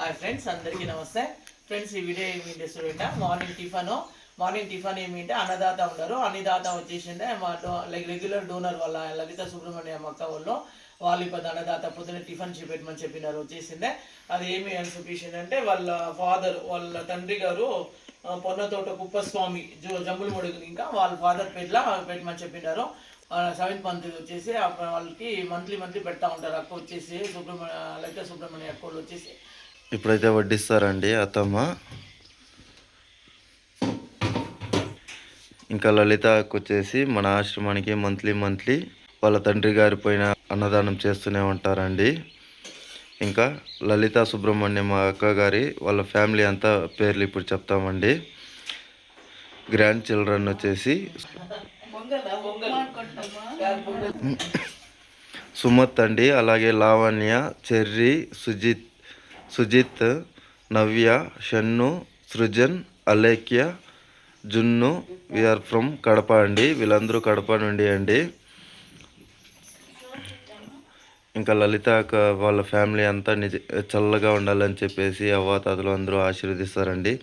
Hi friends అందరికీ నమస్తే. Friends ఈ వీడియో ఏమి చూడండి. మార్నింగ్ టిఫను మార్నింగ్ టిఫన్ ఏమిటంటే అన్నదాత ఉన్నారు. అన్నదాత వచ్చేసిండే. మా లైక్ రెగ్యులర్ డోనర్ వాళ్ళ లలిత సుబ్రహ్మణ్యం అక్క వాళ్ళు. వాళ్ళు ఇప్పుడు అన్నదాత పొద్దున టిఫిన్ చూపెట్టమని చెప్పినారు వచ్చేసిందే అది ఏమి అని చూపించిందంటే వాళ్ళ ఫాదర్ వాళ్ళ తండ్రి గారు పొన్నతోట కుప్పస్వామి జో జంబుల మొడుగులు ఇంకా వాళ్ళ ఫాదర్ పేట్ల పెట్టమని చెప్పినారు. సెవెంత్ మంత్ వచ్చేసి వాళ్ళకి మంత్లీ మంత్లీ పెడతా ఉంటారు. అక్క వచ్చేసి సుబ్రహ్మణ్య లలిత సుబ్రహ్మణ్య అక్క వాళ్ళు వచ్చేసి ఇప్పుడైతే వడ్డిస్తారండి అత్తమ్మ. ఇంకా లలితకు వచ్చేసి మన ఆశ్రమానికి మంత్లీ మంత్లీ వాళ్ళ తండ్రి గారి పైన అన్నదానం చేస్తూనే ఉంటారండి. ఇంకా లలిత సుబ్రహ్మణ్యం అక్క గారి వాళ్ళ ఫ్యామిలీ అంతా పేర్లు ఇప్పుడు చెప్తామండి. గ్రాండ్ చిల్డ్రన్ వచ్చేసి సుమత్ అండి అలాగే Lavanya Cherry Sujith Sujith Navya Shannu Srujan Alekhya Junnu we are from Kadapa అండి వీళ్ళందరూ కడప నుండి అండి. ఇంకా లలిత వాళ్ళ ఫ్యామిలీ అంతా నిజ చల్లగా ఉండాలని చెప్పేసి అవ్వాతాతలు అందరూ ఆశీర్వదిస్తారండి.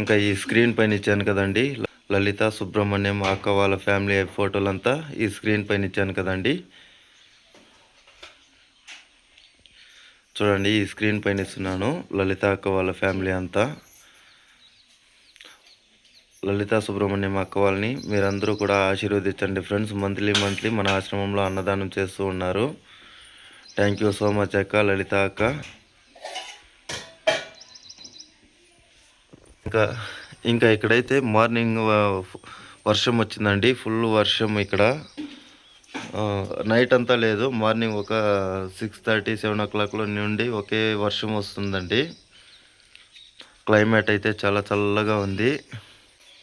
ఇంకా ఈ స్క్రీన్ పైన ఇచ్చాను కదండి. లలిత సుబ్రహ్మణ్యం అక్క వాళ్ళ ఫ్యామిలీ ఫోటోలంతా ఈ స్క్రీన్ పైన ఇచ్చాను కదండి. చూడండి ఈ స్క్రీన్ పైన ఇస్తున్నాను లలిత అక్క వాళ్ళ ఫ్యామిలీ అంతా. లలిత సుబ్రహ్మణ్యం అక్క వాళ్ళని మీరందరూ కూడా ఆశీర్వదించండి. ఫ్రెండ్స్ మంత్లీ మంత్లీ మన ఆశ్రమంలో అన్నదానం చేస్తూ ఉన్నారు. థ్యాంక్ యూ సో మచ్ అక్క లలిత అక్క. ఇంకా ఇంకా ఇక్కడైతే మార్నింగ్ వర్షం వచ్చిందండి. ఫుల్ వర్షం ఇక్కడ. నైట్ అంతా లేదు. మార్నింగ్ ఒక సిక్స్ థర్టీ సెవెన్ ఓ క్లాక్లో నుండి ఒకే వర్షం వస్తుందండి. క్లైమేట్ అయితే చాలా చల్లగా ఉంది.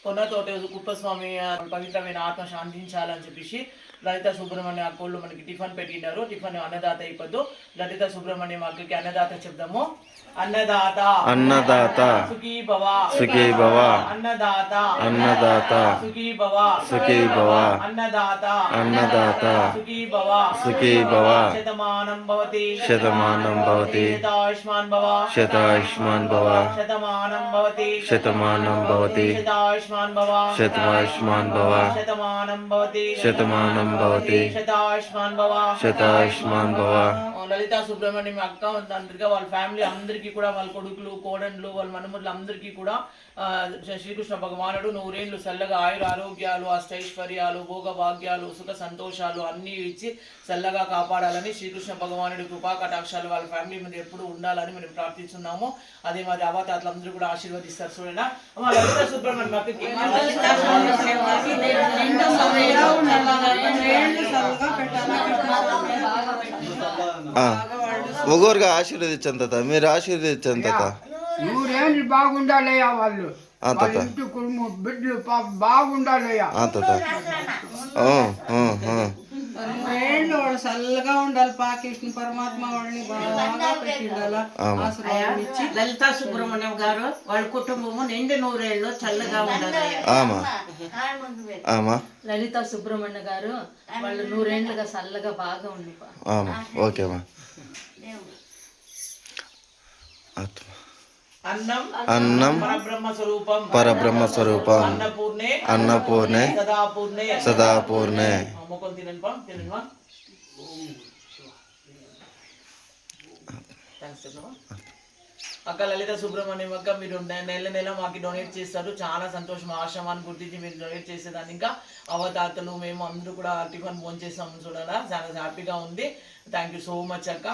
పొన్నతోట కుప్పస్వామి పవిత్రమైన ఆత్మ శాంతించాలని చెప్పేసి లలిత సుబ్రహ్మణ్య అక్కళ్ళు మనకి టిఫిన్ పెట్టినారు టిఫిన్ అన్నదాత అయిపోద్దు. లలిత సుబ్రహ్మణ్యం అక్కకి అన్నదాత చెప్దాము. అన్నదాత. అన్నదాత. సుఖీ భవ సుఖీ భవ అన్నదాత. అన్నదాత. సుఖీ భవ సుఖీ భవ అన్నదాత. అన్నదాత. సుఖీ భవ సుఖీ భవ శతమానం భవతి. శతమానం భవతి. శతాయుష్మాన్ భవ. శతాయుష్మాన్ భవ. శతమానం భవతి. శతమానం భవతి. శతాయుష్మాన్ భవ శతమాయుష్మాన్ భవ శతమానం భవతి శతమానం లలిత సుబ్రహ్మణ్యం అక్క అందరిగా వాళ్ళ ఫ్యామిలీ అందరికీ కూడా వాళ్ళ కొడుకులు కోడన్లు వాళ్ళ మనములు అందరికీ కూడా శ్రీకృష్ణ భగవానుడు నూరేళ్ళు చల్లగా ఆయుర ఆరోగ్యాలు అష్టైశ్వర్యాలు భోగ భాగ్యాలు సుఖ సంతోషాలు అన్నీ ఇచ్చి చల్లగా కాపాడాలని శ్రీకృష్ణ భగవానుడి కృపా కటాక్షాలు వాళ్ళ ఫ్యామిలీ మీద ఎప్పుడు ఉండాలని మేము ప్రార్థిస్తున్నాము. అదే మరి అవతాతలు అందరూ కూడా ఆశీర్వదిస్తారు చూడండి. లలిత సుబ్రహ్మణ్యం ఒగోరుగా ఆశీర్వదించండి తాత. మీరు ఆశీర్వదించండి తాత. నూరేళ్ళు బాగుండాలయ్యా వాళ్ళు. బిడ్డలు బాగుండాలయ్యా. తాత. చల్లగా ఉండాలి. పా కృష్ణ పరమాత్మ బాగా ఇచ్చి. లలితా సుబ్రహ్మణ్యం గారు వాళ్ళ కుటుంబము నిండు నూరేళ్ళు చల్లగా ఉండాలి ఆమా. లలిత సుబ్రహ్మణ్య గారు వాళ్ళు నూరేండ్లుగా చల్లగా బాగా ఉంది ఆమా. ఆత్మ. అన్నం. అన్నం. పరబ్రహ్మ స్వరూపం. పరబ్రహ్మ స్వరూపం. అన్నపూర్ణే. అన్నపూర్ణే. సదాపూర్ణే. సదాపూర్ణే. మొక్కలు అక్క లలిత సుబ్రహ్మణ్యం అక్క మీరు నెల నెల మాకు డొనేట్ చేస్తారు. చాలా సంతోషం. ఆశ్రమాన్ని గుర్తించి మీరు డొనేట్ చేసేదాన్ని. ఇంకా అవతాతలు మేము అందరూ కూడా టిఫిన్ ఫోన్ చూడాలా? చాలా హ్యాపీగా ఉంది. థ్యాంక్ యూ సో మచ్ అక్క.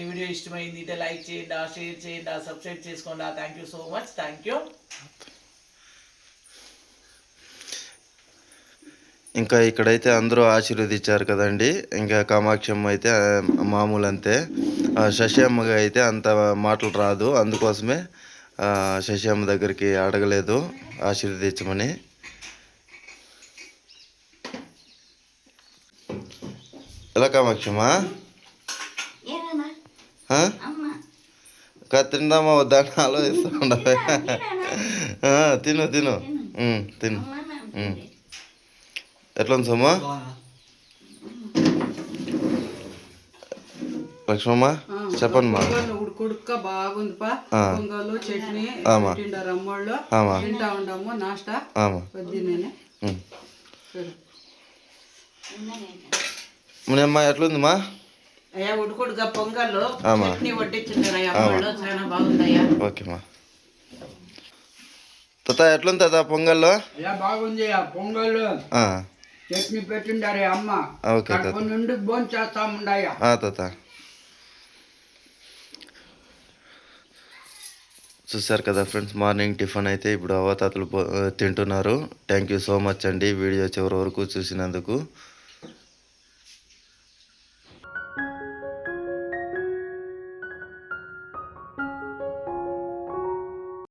ఈ వీడియో ఇష్టమైంది అయితే లైక్ చేయండి షేర్ చేయండి సబ్స్క్రైబ్ చేసుకోండి. Thank you so much thank you ఇంకా ఇక్కడైతే అందరూ ఆశీర్వదించారు కదండి. ఇంకా కామాక్షమ్మ అయితే మామూలు అంతే. శశియమ్మగా అయితే అంత మాటలు రాదు. అందుకోసమే శశియమ్మ దగ్గరికి అడగలేదు ఆశీర్వదించమని. ఎలా కామాక్షమ్మ ఆ? కా తిందామా వద్దా అని ఆలోచిస్తూ ఉండవే ఆ, తిను తిను. ఉమ్, తిను. ఎట్లా ఉంది సొమ్ము? లక్ష్మమ్మ ఉడుకుడుక్క బాగుంది పా ఆ. పొంగలు చట్నీ ఆమా. తింటా ఉండము పొద్దున్నే ఎట్లుందిమా? అయ్యా ఉడుకుడుగా పొంగల్ ఆమా. చట్నీ చాలా బాగుందయ్యా. తాత ఎట్లుంది తాత పొంగల్లో? బాగుంది ఆ పొంగల్. ఆ, చట్నీ పెట్టిండారే అమ్మ. ఓకే తాత. నుండి భోజనం తాత. చూసారు కదా ఫ్రెండ్స్ మార్నింగ్ టిఫిన్ అయితే ఇప్పుడు అవతాతలు తింటున్నారు. థ్యాంక్ యూ సో మచ్ అండి వీడియో చివరి వరకు చూసినందుకు.